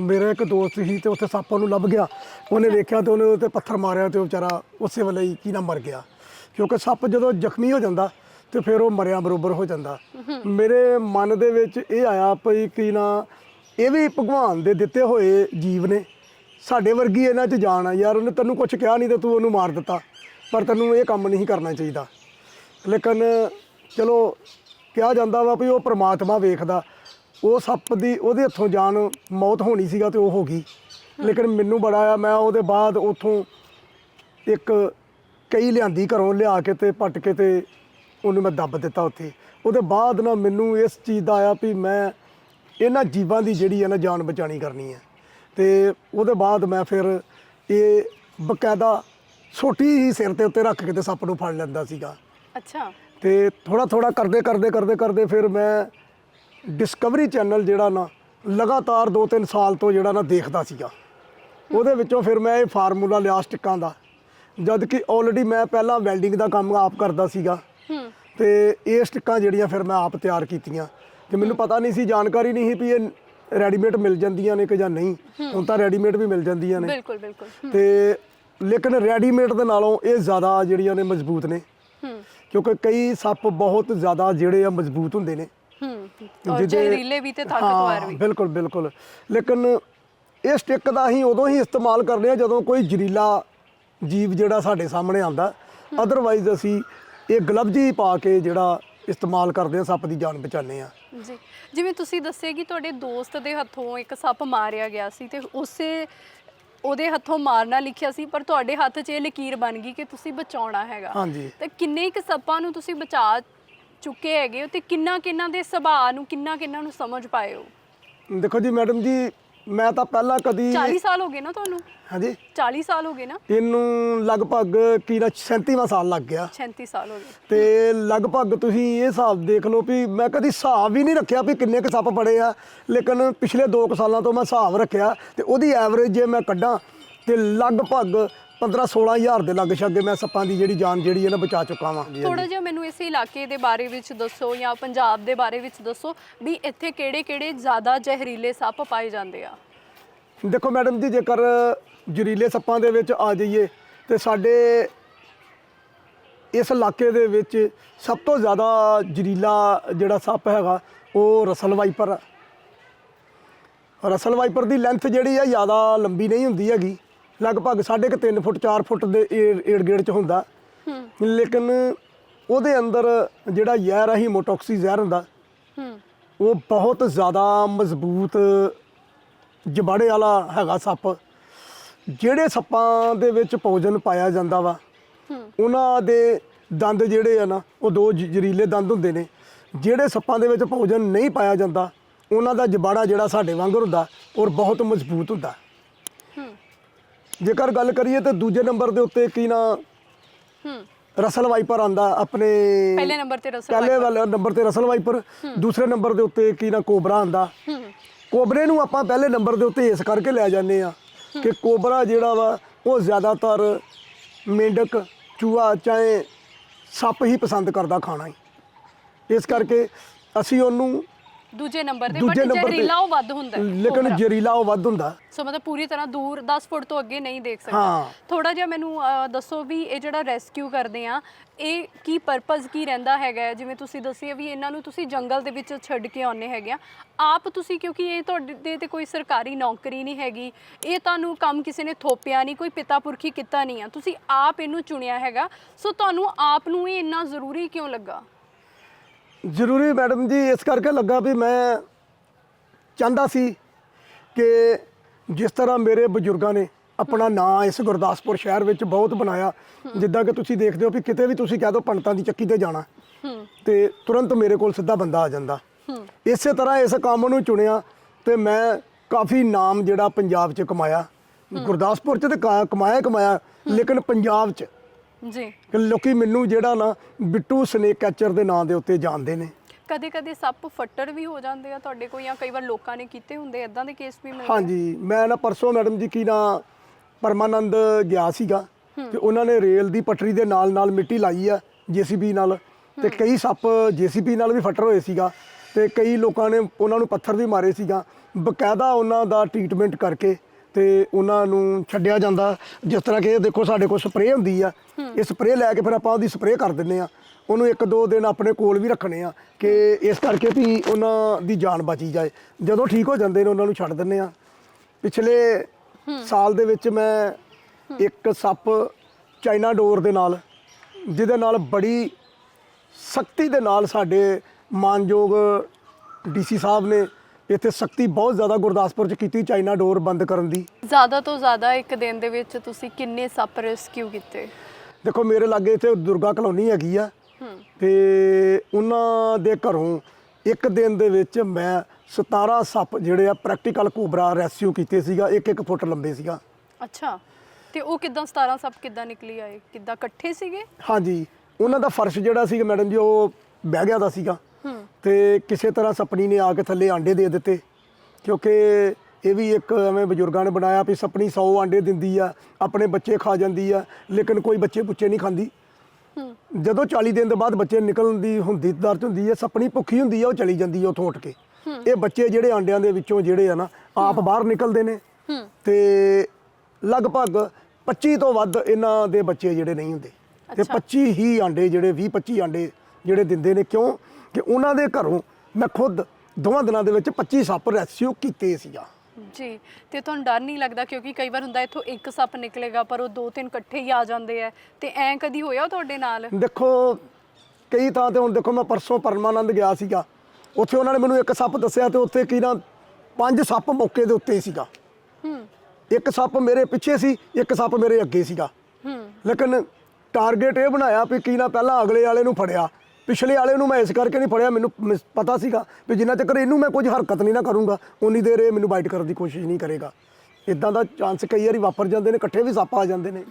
ਮੇਰਾ ਇੱਕ ਦੋਸਤ ਸੀ ਤੇ ਉੱਥੇ ਸੱਪ ਉਹਨੂੰ ਲੱਭ ਗਿਆ। ਉਹਨੇ ਵੇਖਿਆ ਤੇ ਉਹਨੇ ਉੱਤੇ ਪੱਥਰ ਮਾਰਿਆ ਤੇ ਉਹ ਵਿਚਾਰਾ ਉਸੇ ਵੇਲੇ ਹੀ ਕੀ ਨਾ ਮਰ ਗਿਆ। ਕਿਉਂਕਿ ਸੱਪ ਜਦੋਂ ਜ਼ਖਮੀ ਹੋ ਜਾਂਦਾ ਤੇ ਫਿਰ ਉਹ ਮਰਿਆ ਬਰੋਬਰ ਹੋ ਜਾਂਦਾ। ਮੇਰੇ ਮਨ ਦੇ ਵਿੱਚ ਇਹ ਆਇਆ ਭਈ ਕੀ ਨਾ ਇਹ ਵੀ ਭਗਵਾਨ ਦੇ ਦਿੱਤੇ ਹੋਏ ਜੀਵ ਨੇ। ਸਾਡੇ ਵਰਗੀ ਇਹਨਾਂ 'ਚ ਜਾਣ ਆ ਯਾਰ, ਉਹਨੇ ਤੈਨੂੰ ਕੁਝ ਕਿਹਾ ਨਹੀਂ ਤੇ ਤੂੰ ਉਹਨੂੰ ਮਾਰ ਦਿੱਤਾ। ਪਰ ਤੈਨੂੰ ਇਹ ਕੰਮ ਨਹੀਂ ਕਰਨਾ ਚਾਹੀਦਾ। ਲੇਕਿਨ ਚਲੋ ਕਿਹਾ ਜਾਂਦਾ ਵਾ ਵੀ ਉਹ ਪ੍ਰਮਾਤਮਾ ਵੇਖਦਾ। ਉਹ ਸੱਪ ਦੀ ਉਹਦੇ ਹੱਥੋਂ ਜਾਨ ਮੌਤ ਹੋਣੀ ਸੀਗਾ ਤੇ ਉਹ ਹੋ ਗਈ। ਲੇਕਿਨ ਮੈਨੂੰ ਬੜਾ ਆ ਮੈਂ ਉਹਦੇ ਬਾਅਦ ਉਥੋਂ ਇੱਕ ਕਈ ਲਿਆਂਦੀ ਘਰੋਂ ਲਿਆ ਕੇ ਤੇ ਪੱਟ ਕੇ ਤੇ ਉਹਨੂੰ ਮੈਂ ਦੱਬ ਦਿੱਤਾ ਉੱਥੇ। ਉਹਦੇ ਬਾਅਦ ਨਾ ਮੈਨੂੰ ਇਸ ਚੀਜ਼ ਦਾ ਆਇਆ ਵੀ ਮੈਂ ਇਹਨਾਂ ਜੀਵਾਂ ਦੀ ਜਿਹੜੀ ਹੈ ਨਾ ਜਾਨ ਬਚਾਣੀ ਕਰਨੀ ਹੈ ਤੇ ਉਹਦੇ ਬਾਅਦ ਮੈਂ ਫਿਰ ਇਹ ਬਕਾਇਦਾ ਛੋਟੀ ਹੀ ਸਿਰ ਦੇ ਉੱਤੇ ਰੱਖ ਕੇ ਤੇ ਸੱਪ ਨੂੰ ਫੜ ਲੈਂਦਾ ਸੀਗਾ। ਅੱਛਾ। ਤੇ ਥੋੜਾ ਥੋੜਾ ਕਰਦੇ ਕਰਦੇ ਕਰਦੇ ਕਰਦੇ ਫਿਰ ਮੈਂ ਡਿਸਕਵਰੀ ਚੈਨਲ ਜਿਹੜਾ ਨਾ ਲਗਾਤਾਰ 2-3 ਸਾਲ ਤੋਂ ਜਿਹੜਾ ਨਾ ਦੇਖਦਾ ਸੀਗਾ। ਉਹਦੇ ਵਿੱਚੋਂ ਫਿਰ ਮੈਂ ਇਹ ਫਾਰਮੂਲਾ ਲਿਆ ਸਟਿੱਕਾਂ ਦਾ। ਜਦ ਕਿ ਆਲਰੇਡੀ ਮੈਂ ਪਹਿਲਾਂ ਵੈਲਡਿੰਗ ਦਾ ਕੰਮ ਆਪ ਕਰਦਾ ਸੀਗਾ। ਤੇ ਇਹ ਸਟਿੱਕਾਂ ਜਿਹੜੀਆਂ ਫਿਰ ਮੈਂ ਆਪ ਤਿਆਰ ਕੀਤੀਆਂ। ਤੇ ਮੈਨੂੰ ਪਤਾ ਨਹੀਂ ਸੀ ਜਾਣਕਾਰੀ ਨਹੀਂ ਸੀ ਵੀ ਇਹ ਰੈਡੀਮੇਡ ਮਿਲ ਜਾਂਦੀਆਂ ਨੇ ਕਿ ਜਾਂ ਨਹੀਂ। ਹੁਣ ਤਾਂ ਰੈਡੀਮੇਡ ਵੀ ਮਿਲ ਜਾਂਦੀਆਂ ਨੇ। ਬਿਲਕੁਲ ਬਿਲਕੁਲ। ਤੇ ਲੇਕਿਨ ਰੈਡੀਮੇਡ ਦੇ ਨਾਲੋਂ ਇਹ ਜ਼ਿਆਦਾ ਜਿਹੜੀਆਂ ਨੇ ਮਜ਼ਬੂਤ ਨੇ। ਕਿਉਂਕਿ ਕਈ ਸੱਪ ਬਹੁਤ ਜ਼ਿਆਦਾ ਜਿਹੜੇ ਆ ਮਜ਼ਬੂਤ ਹੁੰਦੇ ਨੇ। ਔਰ ਜ਼ਹਿਰੀਲੇ ਵੀ ਤੇ ਤਾਕਤਵਰ ਹਾਂ, ਵੀ। ਬਿਲਕੁਲ ਬਿਲਕੁਲ। ਲੇਕਿਨ ਇਹ ਸਟਿੱਕ ਦਾ ਅਸੀਂ ਉਦੋਂ ਹੀ ਇਸਤੇਮਾਲ ਕਰਦੇ ਆ ਜਦੋਂ ਕੋਈ ਜ਼ਹਿਰੀਲਾ ਜੀਵ ਜਿਹੜਾ ਸਾਡੇ ਸਾਹਮਣੇ ਆਂਦਾ ਅਦਰਵਾਈਜ਼ ਅਸੀਂ ਇਹ ਗਲਵਜ਼ ਹੀ ਪਾ ਕੇ ਜਿਹੜਾ ਇਸਤੇਮਾਲ ਕਰਦੇ ਆ ਸੱਪ ਦੀ ਜਾਨ ਬਚਾਉਂਦੇ ਆ ਜੀ। ਜਿਵੇਂ ਤੁਸੀਂ ਦੱਸਿਆ ਕਿ ਤੁਹਾਡੇ ਦੋਸਤ ਦੇ ਹੱਥੋਂ ਇੱਕ ਸੱਪ ਮਾਰਿਆ ਗਿਆ ਸੀ ਤੇ ਉਸੇ ਉਹਦੇ ਹੱਥੋਂ ਮਾਰਨਾ ਲਿਖਿਆ ਸੀ ਪਰ ਤੁਹਾਡੇ ਹੱਥ 'ਚ ਇਹ ਲਕੀਰ ਬਣ ਗਈ ਕਿ ਤੁਸੀਂ ਬਚਾਉਣਾ ਹੈਗਾ। ਹਾਂਜੀ। ਤੇ ਕਿੰਨੇ ਕੁ ਸੱਪਾਂ ਨੂੰ ਤੁਸੀਂ ਬਚਾ ਚੁੱਕੇ ਹੈਗੇ ਹੋ ਤੇ ਕਿੰਨਾ ਕਿੰਨਾ ਦੇ ਸੁਭਾਅ ਨੂੰ ਕਿੰਨਾ ਕਿੰਨਾ ਨੂੰ ਸਮਝ ਪਾਏ ਹੋ? ਦੇਖੋ ਜੀ ਮੈਡਮ ਜੀ ਮੈਂ ਤਾਂ ਪਹਿਲਾਂ ਕਦੀ 40 ਸਾਲ ਹੋ ਗਏ ਨਾ ਤੁਹਾਨੂੰ? ਹਾਂਜੀ। 40 ਸਾਲ ਹੋ ਗਏ ਨਾ? ਇਹਨੂੰ ਲਗਭਗ ਕੀ ਨਾ 37ਵਾਂ ਸਾਲ ਲੱਗ ਗਿਆ। 36 ਸਾਲ ਹੋ ਗਏ। ਤੇ ਲਗਭਗ ਤੁਸੀਂ ਇਹ ਹਿਸਾਬ ਦੇਖ ਲਓ ਵੀ ਮੈਂ ਕਦੀ ਹਿਸਾਬ ਵੀ ਨਹੀਂ ਰੱਖਿਆ ਵੀ ਕਿੰਨੇ ਕੁ ਸੱਪ ਪੜੇ ਆ ਲੇਕਿਨ ਪਿਛਲੇ 2 ਸਾਲਾਂ ਤੋਂ ਮੈਂ ਹਿਸਾਬ ਰੱਖਿਆ ਤੇ ਉਹਦੀ ਐਵਰੇਜ ਜੇ ਮੈਂ ਕੱਢਾਂ ਤੇ ਲਗਭਗ 15 16000 ਦੇ ਲੱਗ ਛੱਗੇ ਮੈਂ ਸੱਪਾਂ ਦੀ ਜਿਹੜੀ ਜਾਨ ਜਿਹੜੀ ਹੈ ਨਾ ਬਚਾ ਚੁੱਕਾ ਵਾਂ। ਥੋੜਾ ਜਿਹਾ ਮੈਨੂੰ ਇਸ ਇਲਾਕੇ ਦੇ ਬਾਰੇ ਵਿੱਚ ਦੱਸੋ ਜਾਂ ਪੰਜਾਬ ਦੇ ਬਾਰੇ ਵਿੱਚ ਦੱਸੋ ਵੀ ਇੱਥੇ ਕਿਹੜੇ-ਕਿਹੜੇ ਜ਼ਿਆਦਾ ਜ਼ਹਿਰੀਲੇ ਸੱਪ ਪਾਏ ਜਾਂਦੇ ਆ। ਦੇਖੋ ਮੈਡਮ ਜੀ ਜੇਕਰ ਜ਼ਰੀਲੇ ਸੱਪਾਂ ਦੇ ਵਿੱਚ ਆ ਜਾਈਏ ਤੇ ਸਾਡੇ ਇਸ ਇਲਾਕੇ ਦੇ ਵਿੱਚ ਸਭ ਤੋਂ ਜ਼ਿਆਦਾ ਜ਼ਰੀਲਾ ਜਿਹੜਾ ਸੱਪ ਹੈਗਾ ਉਹ ਰਸਲ ਵਾਈਪਰ ਰਸਲ ਵਾਈਪਰ ਦੀ ਲੈਂਥ ਜਿਹੜੀ ਆ ਜ਼ਿਆਦਾ ਲੰਬੀ ਨਹੀਂ ਹੁੰਦੀ ਹੈਗੀ। ਲਗਭਗ ਸਾਢੇ ਕੁ 3 ਫੁੱਟ 4 ਫੁੱਟ ਦੇ ਏੜ ਗੇੜ ਚ ਹੁੰਦਾ। ਹੂੰ। ਲੇਕਿਨ ਉਹਦੇ ਅੰਦਰ ਜਿਹੜਾ ਜ਼ਹਿਰ ਆ ਹੀਮੋਟੌਕਸੀ ਜ਼ਹਿਰ ਹੁੰਦਾ ਹੂੰ। ਉਹ ਬਹੁਤ ਜ਼ਿਆਦਾ ਮਜ਼ਬੂਤ ਜਬਾੜੇ ਵਾਲਾ ਹੈਗਾ ਸੱਪ। ਜਿਹੜੇ ਸੱਪਾਂ ਦੇ ਵਿੱਚ ਭੋਜਨ ਪਾਇਆ ਜਾਂਦਾ ਵਾ ਹੂੰ। ਉਹਨਾਂ ਦੇ ਦੰਦ ਜਿਹੜੇ ਆ ਨਾ ਉਹ ਦੋ ਜ- ਜ਼ਹਿਰੀਲੇ ਦੰਦ ਹੁੰਦੇ ਨੇ। ਜਿਹੜੇ ਸੱਪਾਂ ਦੇ ਵਿੱਚ ਭੋਜਨ ਨਹੀਂ ਪਾਇਆ ਜਾਂਦਾ ਉਹਨਾਂ ਦਾ ਜਬਾੜਾ ਜਿਹੜਾ ਸਾਡੇ ਵਾਂਗਰ ਹੁੰਦਾ ਔਰ ਬਹੁਤ ਮਜ਼ਬੂਤ ਹੁੰਦਾ। ਹੂੰ ਜੇਕਰ ਗੱਲ ਕਰੀਏ ਤੇ ਦੂਜੇ ਨੰਬਰ ਦੇ ਉੱਤੇ ਕੀ ਨਾ? ਹੂੰ। ਰਸਲ ਵਾਈਪਰ ਆਂਦਾ ਆਪਣੇ ਪਹਿਲੇ ਨੰਬਰ ਤੇ ਰਸਲ ਪਹਿਲੇ ਵਾਲੇ ਨੰਬਰ ਤੇ ਰਸਲ ਵਾਈਪਰ। ਦੂਸਰੇ ਨੰਬਰ ਦੇ ਉੱਤੇ ਕੀ ਨਾ? ਕੋਬਰਾ ਆਂਦਾ। ਕੋਬਰੇ ਨੂੰ ਆਪਾਂ ਪਹਿਲੇ ਨੰਬਰ ਦੇ ਉੱਤੇ ਇਸ ਕਰਕੇ ਲੈ ਜਾਂਦੇ ਆ ਕਿ ਕੋਬਰਾ ਜਿਹੜਾ ਵਾ ਉਹ ਜ਼ਿਆਦਾਤਰ ਮੇਂਢਕ ਚੂਹਾ ਚਾਹੇ ਸੱਪ ਹੀ ਪਸੰਦ ਕਰਦਾ ਖਾਣਾ ਹੀ। ਇਸ ਕਰਕੇ ਅਸੀਂ ਉਹਨੂੰ ਦੂਜੇ ਨੰਬਰ ਤੇ ਬਟ ਦੂਜੇ ਨੰਬਰ ਤੇ ਜ਼ਹਿਰੀਲਾ ਉਹ ਵੱਧ ਹੁੰਦਾ ਹੈ, ਲੇਕਿਨ ਕੋਬਰਾ। ਜ਼ਰੀਲਾ ਉਹ ਵੱਧ ਹੁੰਦਾ। ਸੋ ਮਤਲਬ ਪੂਰੀ ਤਰ੍ਹਾਂ ਦੂਰ 10 ਫੁੱਟ ਤੋਂ ਅੱਗੇ ਨਹੀਂ ਦੇਖ ਸਕਦਾ। ਹਾਂ। ਥੋੜਾ ਜਿਹਾ ਮੈਨੂੰ ਅਹ, ਦੱਸੋ ਵੀ ਇਹ ਜਿਹੜਾ ਰੈਸਕਿਊ ਕਰਦੇ ਆ ਇਹ ਕੀ ਪਰਪਸ ਕੀ ਰਹਿੰਦਾ ਹੈਗਾ ਹੈ? ਜਿਵੇਂ ਤੁਸੀਂ ਦੱਸਿਆ ਵੀ ਇਹਨਾਂ ਨੂੰ ਤੁਸੀਂ ਜੰਗਲ ਦੇ ਵਿੱਚ ਛੱਡ ਕੇ ਆਉਨੇ ਹੈਗੇ ਆ। ਆਪ ਤੁਸੀਂ ਕਿਉਂਕਿ ਇਹ ਤੁਹਾਡੇ ਤੇ ਕੋਈ ਸਰਕਾਰੀ ਨੌਕਰੀ ਨਹੀਂ ਹੈਗੀ ਇਹ ਤੁਹਾਨੂੰ ਕੰਮ ਕਿਸੇ ਨੇ ਥੋਪਿਆ ਨਹੀਂ ਕੋਈ ਪਿਤਾ ਪੁਰਖੀ ਕੀਤਾ ਨਹੀਂ ਆ। ਤੁਸੀਂ ਆਪ ਇਹਨੂੰ ਚੁਣਿਆ ਹੈਗਾ। ਸੋ ਤੁਹਾਨੂੰ ਆਪ ਨੂੰ ਇਹ ਇੰਨਾ ਜ਼ਰੂਰੀ ਕਿਉਂ ਲੱਗਾ? ਜ਼ਰੂਰੀ ਮੈਡਮ ਜੀ ਇਸ ਕਰਕੇ ਲੱਗਾ ਵੀ ਮੈਂ ਚਾਹੁੰਦਾ ਸੀ ਕਿ ਜਿਸ ਤਰ੍ਹਾਂ ਮੇਰੇ ਬਜ਼ੁਰਗਾਂ ਨੇ ਆਪਣਾ ਨਾਂ ਇਸ ਗੁਰਦਾਸਪੁਰ ਸ਼ਹਿਰ ਵਿੱਚ ਬਹੁਤ ਬਣਾਇਆ ਜਿੱਦਾਂ ਕਿ ਤੁਸੀਂ ਦੇਖਦੇ ਹੋ ਵੀ ਕਿਤੇ ਵੀ ਤੁਸੀਂ ਕਹਿ ਦਿਓ ਪੰਡਤਾਂ ਦੀ ਚੱਕੀ ਤੇ ਜਾਣਾ ਤੇ ਤੁਰੰਤ ਮੇਰੇ ਕੋਲ ਸਿੱਧਾ ਬੰਦਾ ਆ ਜਾਂਦਾ। ਇਸੇ ਤਰ੍ਹਾਂ ਇਸ ਕੰਮ ਨੂੰ ਚੁਣਿਆ ਤੇ ਮੈਂ ਕਾਫੀ ਨਾਮ ਜਿਹੜਾ ਪੰਜਾਬ 'ਚ ਕਮਾਇਆ। ਗੁਰਦਾਸਪੁਰ 'ਚ ਤੇ ਕਮਾਇਆ ਕਮਾਇਆ ਲੇਕਿਨ ਪੰਜਾਬ 'ਚ ਜੀ। ਕਿ ਲੋਕੀ ਮੈਨੂੰ ਜਿਹੜਾ ਨਾ ਬਿੱਟੂ ਸਨੇਕ ਕੈਚਰ ਦੇ ਨਾਂ ਦੇ ਉੱਤੇ ਜਾਣਦੇ ਨੇ। ਕਦੇ ਕਦੇ ਸੱਪ ਫੱਟੜ ਵੀ ਹੋ ਜਾਂਦੇ ਆ ਤੁਹਾਡੇ ਕੋਲ ਜਾਂ ਕਈ ਵਾਰ ਲੋਕਾਂ ਨੇ ਕੀਤੇ ਹੁੰਦੇ ਇਦਾਂ ਦੇ ਕੇਸ ਵੀ ਮਿਲਦੇ? ਹਾਂਜੀ ਮੈਂ ਨਾ ਪਰਸੋਂ ਮੈਡਮ ਜੀ ਕੀ ਨਾ ਪਰਮਾਨੰਦ ਗਿਆ ਸੀਗਾ ਤੇ ਉਹਨਾਂ ਨੇ ਰੇਲ ਦੀ ਪਟਰੀ ਦੇ ਨਾਲ ਨਾਲ ਮਿੱਟੀ ਲਾਈ ਆ ਜੀਸੀਬੀ ਨਾਲ ਤੇ ਕਈ ਸੱਪ ਜੀਸੀਬੀ ਨਾਲ ਵੀ ਫੱਟਰ ਹੋਏ ਸੀਗਾ ਤੇ ਕਈ ਲੋਕਾਂ ਨੇ ਉਹਨਾਂ ਨੂੰ ਪੱਥਰ ਵੀ ਮਾਰੇ ਸੀਗਾ। ਬਕਾਇਦਾ ਉਹਨਾਂ ਦਾ ਟ੍ਰੀਟਮੈਂਟ ਕਰਕੇ ਤੇ ਉਹਨਾਂ ਨੂੰ ਛੱਡਿਆ ਜਾਂਦਾ। ਜਿਸ ਤਰ੍ਹਾਂ ਕਿ ਇਹ ਦੇਖੋ ਸਾਡੇ ਕੋਲ ਸਪਰੇਅ ਹੁੰਦੀ ਆ। ਇਹ ਸਪਰੇਅ ਲੈ ਕੇ ਫਿਰ ਆਪਾਂ ਉਹਦੀ ਸਪਰੇਅ ਕਰ ਦਿੰਨੇ ਆ। ਉਹਨੂੰ ਇੱਕ ਦੋ ਦਿਨ ਆਪਣੇ ਕੋਲ ਵੀ ਰੱਖਣੇ ਆ ਕਿ ਇਸ ਕਰਕੇ ਵੀ ਉਹਨਾਂ ਦੀ ਜਾਨ ਬਚੀ ਜਾਏ। ਜਦੋਂ ਠੀਕ ਹੋ ਜਾਂਦੇ ਨੇ ਉਹਨਾਂ ਨੂੰ ਛੱਡ ਦਿੰਨੇ ਆ। ਪਿਛਲੇ ਸਾਲ ਦੇ ਵਿੱਚ ਮੈਂ ਇੱਕ ਸੱਪ ਚਾਈਨਾ ਡੋਰ ਦੇ ਨਾਲ ਜਿਹਦੇ ਨਾਲ ਬੜੀ ਸਖਤੀ ਦੇ ਨਾਲ ਸਾਡੇ ਮਾਨਯੋਗ ਡੀਸੀ ਸਾਹਿਬ ਨੇ ਇੱਥੇ ਸਖਤੀ ਬਹੁਤ ਜ਼ਿਆਦਾ ਗੁਰਦਾਸਪੁਰ ਚ ਕੀਤੀ ਚਾਈਨਾ ਡੋਰ ਬੰਦ ਕਰਨ ਦੀ। ਜ਼ਿਆਦਾ ਤੋਂ ਜ਼ਿਆਦਾ ਇੱਕ ਦਿਨ ਦੇ ਵਿੱਚ ਤੁਸੀਂ ਕਿੰਨੇ ਸੱਪ ਰੈਸਕਿਊ ਕੀਤੇ? ਦੇਖੋ ਮੇਰੇ ਲਾਗੇ ਇੱਥੇ ਦੁਰਗਾ ਕਲੋਨੀ ਹੈਗੀ ਆ ਤੇ ਉਹਨਾਂ ਦੇ ਘਰੋਂ ਇੱਕ ਦਿਨ ਦੇ ਵਿੱਚ ਮੈਂ 17 ਸੱਪ ਜਿਹੜੇ ਆ ਪ੍ਰੈਕਟੀਕਲ ਕੋਬਰਾ ਰੈਸਕਿਊ ਕੀਤੇ ਸੀਗਾ ਇੱਕ ਇੱਕ ਫੁੱਟ ਲੰਬੇ ਸੀਗਾ। ਅੱਛਾ। ਤੇ ਉਹ ਕਿਦਾਂ 17 ਸੱਪ ਕਿਦਾਂ ਨਿਕਲੀ ਆਏ? ਕਿਦਾਂ ਇਕੱਠੇ ਸੀਗੇ? ਹਾਂਜੀ। ਉਹਨਾਂ ਦਾ ਫਰਸ਼ ਜਿਹੜਾ ਸੀਗਾ ਮੈਡਮ ਜੀ ਉਹ ਬਹਿ ਗਿਆ ਦਾ ਸੀਗਾ। ਤੇ ਕਿਸੇ ਤਰ੍ਹਾਂ ਸਪਣੀ ਨੇ ਆ ਕੇ ਥੱਲੇ ਆਂਡੇ ਦੇ ਦਿੱਤੇ ਕਿਉਂਕਿ ਇਹ ਵੀ ਇੱਕ ਐਵੇਂ ਬਜ਼ੁਰਗਾਂ ਨੇ ਬਣਾਇਆ ਵੀ ਸਪਣੀ 100 ਆਂਡੇ ਦਿੰਦੀ ਆ ਆਪਣੇ ਬੱਚੇ ਖਾ ਜਾਂਦੀ ਆ ਲੇਕਿਨ ਕੋਈ ਬੱਚੇ ਪੁੱਛੇ ਨਹੀਂ ਖਾਂਦੀ। ਜਦੋਂ 40 ਦਿਨ ਦੇ ਬਾਅਦ ਬੱਚੇ ਨਿਕਲਣ ਦੀ ਹੁੰਦੀ ਦਰਦ ਹੁੰਦੀ ਹੈ ਸਪਣੀ ਭੁੱਖੀ ਹੁੰਦੀ ਹੈ ਉਹ ਚਲੀ ਜਾਂਦੀ ਹੈ ਉੱਥੋਂ ਉੱਠ ਕੇ। ਇਹ ਬੱਚੇ ਜਿਹੜੇ ਆਂਡਿਆਂ ਦੇ ਵਿੱਚੋਂ ਜਿਹੜੇ ਆ ਨਾ ਆਪ ਬਾਹਰ ਨਿਕਲਦੇ ਨੇ। ਤੇ ਲਗਭਗ 25 ਤੋਂ ਵੱਧ ਇਹਨਾਂ ਦੇ ਬੱਚੇ ਜਿਹੜੇ ਨਹੀਂ ਹੁੰਦੇ। ਤੇ ਅੱਛਾ। 25 ਹੀ ਆਂਡੇ ਜਿਹੜੇ 20 25 ਆਂਡੇ ਜਿਹੜੇ ਦਿੰਦੇ ਨੇ ਕਿਉਂ? ਕਿ ਉਹਨਾਂ ਦੇ ਘਰੋਂ ਮੈਂ ਖੁਦ ਦੋਵਾਂ ਦਿਨਾਂ ਦੇ ਵਿੱਚ 25 ਸੱਪ ਰੈਸਕਿਊ ਕੀਤੇ ਸੀਗਾ। ਜੀ ਤੇ ਤੁਹਾਨੂੰ ਡਰ ਨਹੀਂ ਲੱਗਦਾ ਕਿਉਂਕਿ ਕਈ ਵਾਰ ਹੁੰਦਾ ਇੱਥੋਂ ਇੱਕ ਸੱਪ ਨਿਕਲੇਗਾ ਪਰ ਉਹ ਦੋ ਤਿੰਨ ਇਕੱਠੇ ਹੀ ਆ ਜਾਂਦੇ ਆ ਤੇ ਐਂ ਕਦੀ ਹੋਇਆ ਤੁਹਾਡੇ ਨਾਲ? ਦੇਖੋ ਕਈ ਥਾਂ ਤੇ ਹੁਣ ਦੇਖੋ ਮੈਂ ਪਰਸੋਂ ਪਰਮਾਨੰਦ ਗਿਆ ਸੀਗਾ। ਉੱਥੇ ਉਹਨਾਂ ਨੇ ਮੈਨੂੰ ਇੱਕ ਸੱਪ ਦੱਸਿਆ ਤੇ ਉੱਥੇ ਕੀ ਨਾ ਪੰਜ ਸੱਪ ਮੌਕੇ ਦੇ ਉੱਤੇ ਸੀਗਾ। ਹੂੰ। ਇੱਕ ਸੱਪ ਮੇਰੇ ਪਿੱਛੇ ਸੀ ਇੱਕ ਸੱਪ ਮੇਰੇ ਅੱਗੇ ਸੀਗਾ। ਹੂੰ। ਲੇਕਿਨ ਟਾਰਗੇਟ ਇਹ ਬਣਾਇਆ ਵੀ ਕੀ ਨਾ ਪਹਿਲਾਂ ਅਗਲੇ ਵਾਲੇ ਨੂੰ ਫੜਿਆ। ਪਿਛਲੇ ਵਾਲੇ ਨੂੰ ਮੈਂ ਇਸ ਕਰਕੇ ਨਹੀਂ ਫੜਿਆ, ਮੈਨੂੰ ਮਿਸ- ਪਤਾ ਸੀਗਾ ਵੀ ਜਿੰਨਾ ਚੱਕਰ ਇਹਨੂੰ ਮੈਂ ਕੁਝ ਹਰਕਤ ਨਹੀਂ ਨਾ ਕਰੂੰਗਾ, ਉਨੀ ਦੇਰ ਇਹ ਮੈਨੂੰ ਬਾਈਟ ਕਰਨ ਦੀ ਕੋਸ਼ਿਸ਼ ਨਹੀਂ ਕਰੇਗਾ। ਇਦਾਂ ਦਾ ਚਾਂਸ ਕਈ ਵਾਰੀ ਵਾਪਰ ਜਾਂਦੇ ਨੇ, ਇਕੱਠੇ ਵੀ ਸੱਪ ਆ ਜਾਂਦੇ ਨੇ।